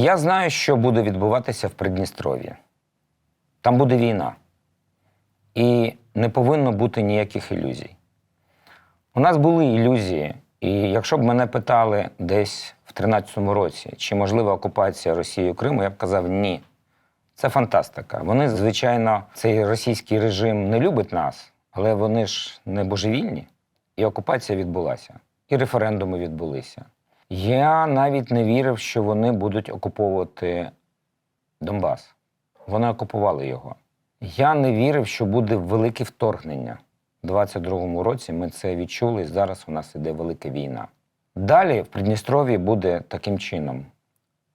Я знаю, що буде відбуватися в Придністров'ї. Там буде війна. І не повинно бути ніяких ілюзій. У нас були ілюзії, і якщо б мене питали десь в 13-му році, чи можлива окупація Росією Криму, я б казав ні. Це фантастика. Вони, звичайно, цей російський режим не любить нас, але вони ж не божевільні. І окупація відбулася, і референдуми відбулися. Я навіть не вірив, що вони будуть окуповувати Донбас. Вони окупували його. Я не вірив, що буде велике вторгнення. У 22-му році ми це відчули, зараз у нас іде велика війна. Далі в Придністров'ї буде таким чином.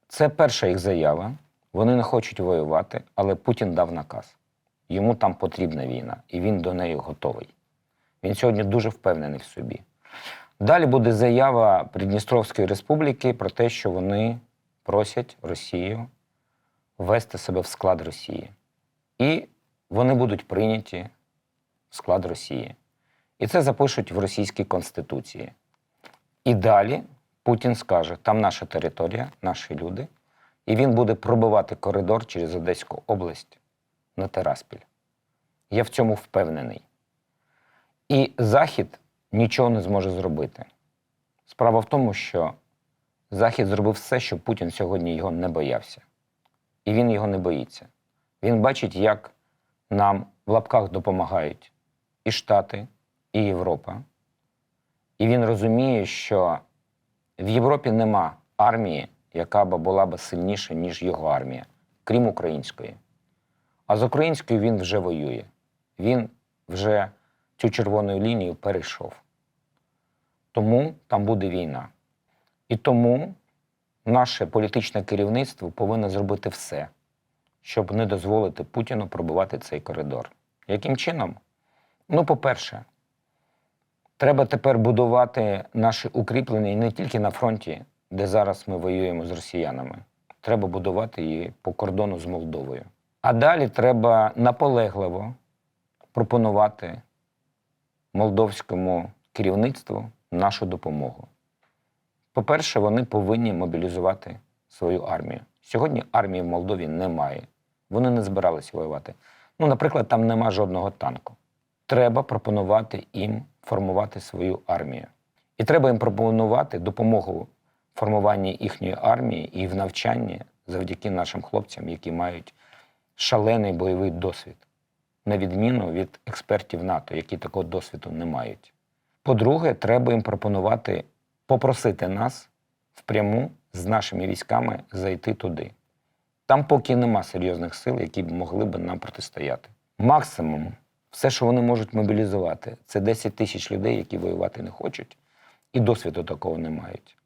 Це перша їх заява. Вони не хочуть воювати, але Путін дав наказ. Йому там потрібна війна, і він до неї готовий. Він сьогодні дуже впевнений в собі. Далі буде заява Придністровської республіки про те, що вони просять Росію ввести себе в склад Росії. І вони будуть прийняті в склад Росії. І це запишуть в російській конституції. І далі Путін скаже: там наша територія, наші люди, і він буде пробивати коридор через Одеську область на Тераспіль. Я в цьому впевнений. І Захід нічого не зможе зробити. Справа в тому, що Захід зробив все, щоб Путін сьогодні його не боявся. І він його не боїться. Він бачить, як нам в лапках допомагають і Штати, і Європа. І він розуміє, що в Європі нема армії, яка б була б сильніша, ніж його армія, крім української. А з українською він вже воює. Він вже цю червону лінію перейшов. Тому там буде війна. І тому наше політичне керівництво повинно зробити все, щоб не дозволити Путіну пробивати цей коридор. Яким чином? Ну, по-перше, треба тепер будувати наші укріплення не тільки на фронті, де зараз ми воюємо з росіянами. Треба будувати її по кордону з Молдовою. А далі треба наполегливо пропонувати молдовському керівництву нашу допомогу. По-перше, вони повинні мобілізувати свою армію. Сьогодні армії в Молдові немає. Вони не збирались воювати. Ну, наприклад, там нема жодного танку. Треба пропонувати їм формувати свою армію. І треба їм пропонувати допомогу в формуванні їхньої армії і в навчанні завдяки нашим хлопцям, які мають шалений бойовий досвід, на відміну від експертів НАТО, які такого досвіду не мають. По-друге, треба їм пропонувати попросити нас впряму з нашими військами зайти туди. Там поки нема серйозних сил, які б могли б нам протистояти. Максимум, все, що вони можуть мобілізувати, це 10 тисяч людей, які воювати не хочуть, і досвіду такого не мають.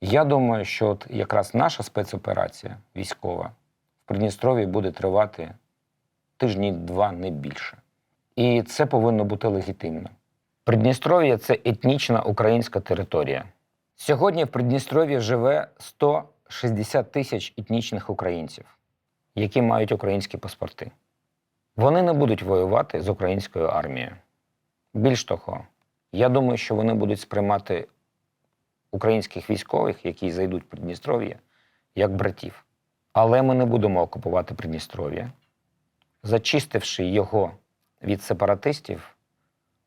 Я думаю, що от якраз наша спецоперація військова в Придністров'ї буде тривати тижні два, не більше. І це повинно бути легітимно. Придністров'я це етнічна українська територія. Сьогодні в Придністров'ї живе 160 тисяч етнічних українців, які мають українські паспорти. Вони не будуть воювати з українською армією. Більш того, я думаю, що вони будуть сприймати українських військових, які зайдуть в Придністров'я, як братів. Але ми не будемо окупувати Придністров'я. Зачистивши його від сепаратистів,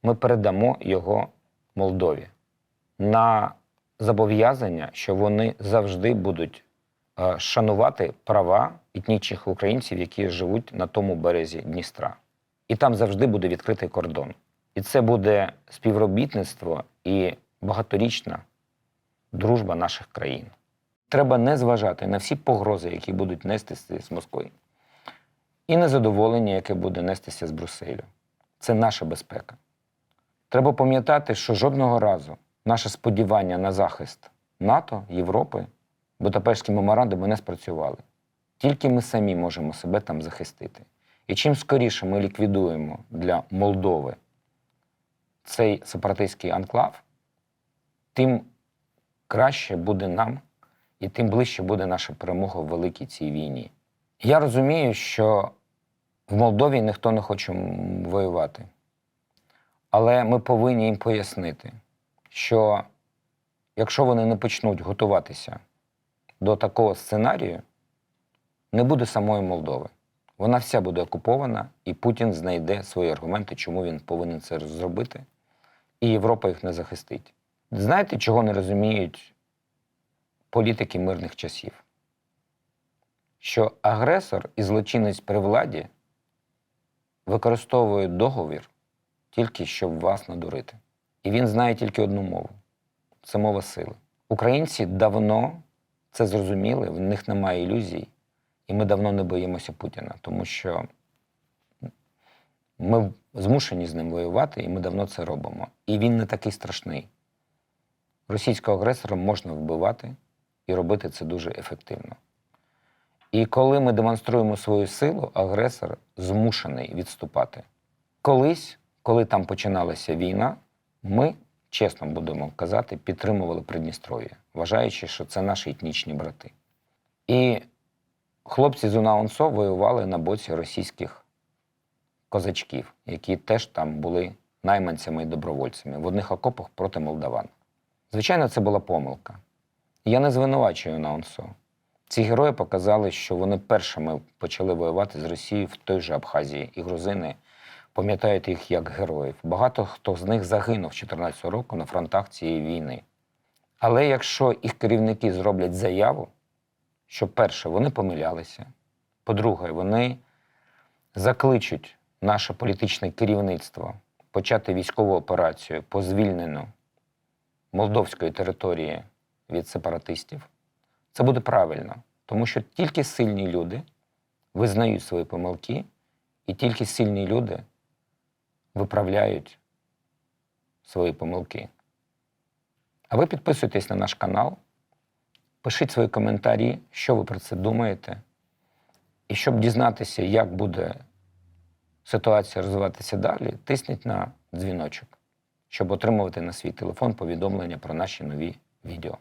ми передамо його Молдові на зобов'язання, що вони завжди будуть е, шанувати права етнічних українців, які живуть на тому березі Дністра. І там завжди буде відкритий кордон. І це буде співробітництво і багаторічна дружба наших країн. Треба не зважати на всі погрози, які будуть нестися з Москви, і незадоволення, яке буде нестися з Брюсселю. Це наша безпека. Треба пам'ятати, що жодного разу наше сподівання на захист НАТО, Європи, Будапештські меморандуми не спрацювали. Тільки ми самі можемо себе там захистити. І чим скоріше ми ліквідуємо для Молдови цей сепаратистський анклав, тим краще буде нам і тим ближче буде наша перемога в великій цій війні. Я розумію, що в Молдові ніхто не хоче воювати. Але ми повинні їм пояснити, що якщо вони не почнуть готуватися до такого сценарію не буде самої Молдови. Вона вся буде окупована, і Путін знайде свої аргументи, чому він повинен це зробити, і Європа їх не захистить. Знаєте, чого не розуміють політики мирних часів? Що агресор і злочинець при владі використовує договір тільки щоб вас надурити. І він знає тільки одну мову це мова сили. Українці давно це зрозуміли, в них немає ілюзій, і ми давно не боїмося Путіна, тому що ми змушені з ним воювати, і ми давно це робимо. І він не такий страшний. Російського агресора можна вбивати і робити це дуже ефективно. І коли ми демонструємо свою силу, агресор змушений відступати. Колись, коли там починалася війна, ми, чесно будемо казати, підтримували Придністров'я, вважаючи, що це наші етнічні брати. І хлопці з Унаунсо воювали на боці російських козачків, які теж там були найманцями і добровольцями в одних окопах проти молдаван. Звичайно, це була помилка. Я не звинувачую Унаунсо. Ці герої показали, що вони першими почали воювати з Росією в той же Абхазії, і грузини пам'ятають їх як героїв. Багато хто з них загинув 14 року на фронтах цієї війни. Але якщо їх керівники зроблять заяву, що перше, вони помилялися, по-друге, вони закличуть наше політичне керівництво почати військову операцію по звільненню молдовської території від сепаратистів, це буде правильно, тому що тільки сильні люди визнають свої помилки, і тільки сильні люди виправляють свої помилки. А ви підписуйтесь на наш канал, пишіть свої коментарі, що ви про це думаєте. І щоб дізнатися, як буде ситуація розвиватися далі, тисніть на дзвіночок, щоб отримувати на свій телефон повідомлення про наші нові відео.